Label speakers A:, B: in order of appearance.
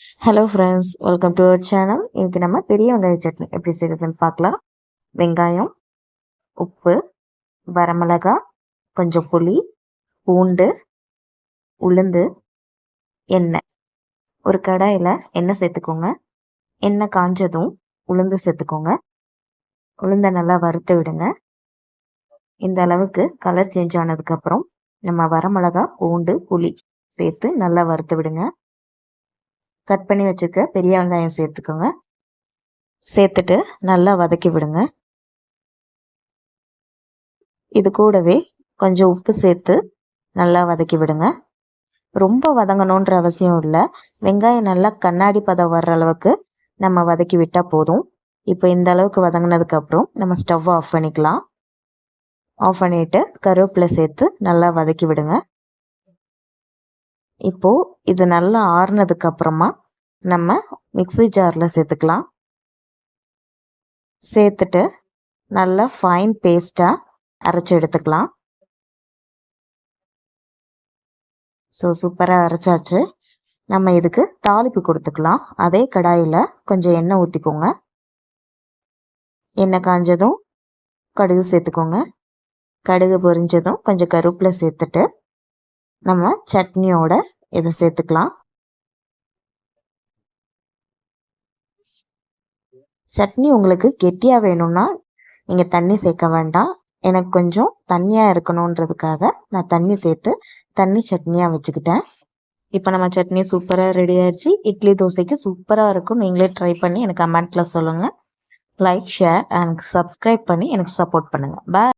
A: Hello friends welcome to our channel இன்னைக்கு நம்ம பெரிய வெங்காய சட்னி எப்படி செய்கிறதுன்னு பார்க்கலாம். வெங்காயம் உப்பு வரமிளகா கொஞ்சம் புளி பூண்டு உளுந்து எண்ணெய். ஒரு கடாயில் எண்ணெய் சேர்த்துக்கோங்க. எண்ணெய் காஞ்சதும் உளுந்து சேர்த்துக்கோங்க. உளுந்தை நல்லா வறுத்து விடுங்க. இந்த அளவுக்கு கலர் சேஞ்ச் ஆனதுக்கப்புறம் நம்ம வரமிளகா பூண்டு புளி சேர்த்து நல்லா வறுத்து விடுங்க. கட் பண்ணி வச்சுக்க பெரிய வெங்காயம் சேர்த்துக்கோங்க. சேர்த்துட்டு நல்லா வதக்கி விடுங்க. இது கூடவே கொஞ்சம் உப்பு சேர்த்து நல்லா வதக்கி விடுங்க. ரொம்ப வதங்கணுன்ற அவசியம் இல்லை. வெங்காயம் நல்லா கண்ணாடி பதம் வர்ற அளவுக்கு நம்ம வதக்கி விட்டால் போதும். இப்போ இந்த அளவுக்கு வதங்கினதுக்கப்புறம் நம்ம ஸ்டவ் ஆஃப் பண்ணிக்கலாம். ஆஃப் பண்ணிவிட்டு கருவேப்பிலை சேர்த்து நல்லா வதக்கி விடுங்க. இப்போது இது நல்லா ஆறுனதுக்கு அப்புறமா நம்ம மிக்ஸி ஜாரில் சேர்த்துக்கலாம். சேர்த்துட்டு நல்லா ஃபைன் பேஸ்ட்டாக அரைச்சி எடுத்துக்கலாம். ஸோ சூப்பராக அரைச்சாச்சு. நம்ம இதுக்கு தாளிப்பு கொடுத்துக்கலாம். அதே கடாயில் கொஞ்சம் எண்ணெய் ஊற்றிக்கோங்க எண்ணெய் காஞ்சதும் கடுகு சேர்த்துக்கோங்க. கடுகு பொரிஞ்சதும் கொஞ்சம் கருவேப்பிலை சேர்த்துட்டு நம்ம சட்னியோட இதை சேர்த்துக்கலாம். சட்னி உங்களுக்கு கெட்டியாக வேணும்னா நீங்கள் தண்ணி சேர்க்க வேண்டாம். எனக்கு கொஞ்சம் தண்ணியாக இருக்கணுன்றதுக்காக நான் தண்ணி சேர்த்து தண்ணி சட்னியாக வச்சுக்கிட்டேன். இப்போ நம்ம சட்னி சூப்பராக ரெடி ஆயிடுச்சு இட்லி தோசைக்கு சூப்பராக இருக்கும். நீங்களே ட்ரை பண்ணி எனக்கு கமெண்ட்டில் சொல்லுங்கள் லைக் ஷேர் அண்ட் சப்ஸ்கிரைப் பண்ணி எனக்கு சப்போர்ட் பண்ணுங்கள் பாய்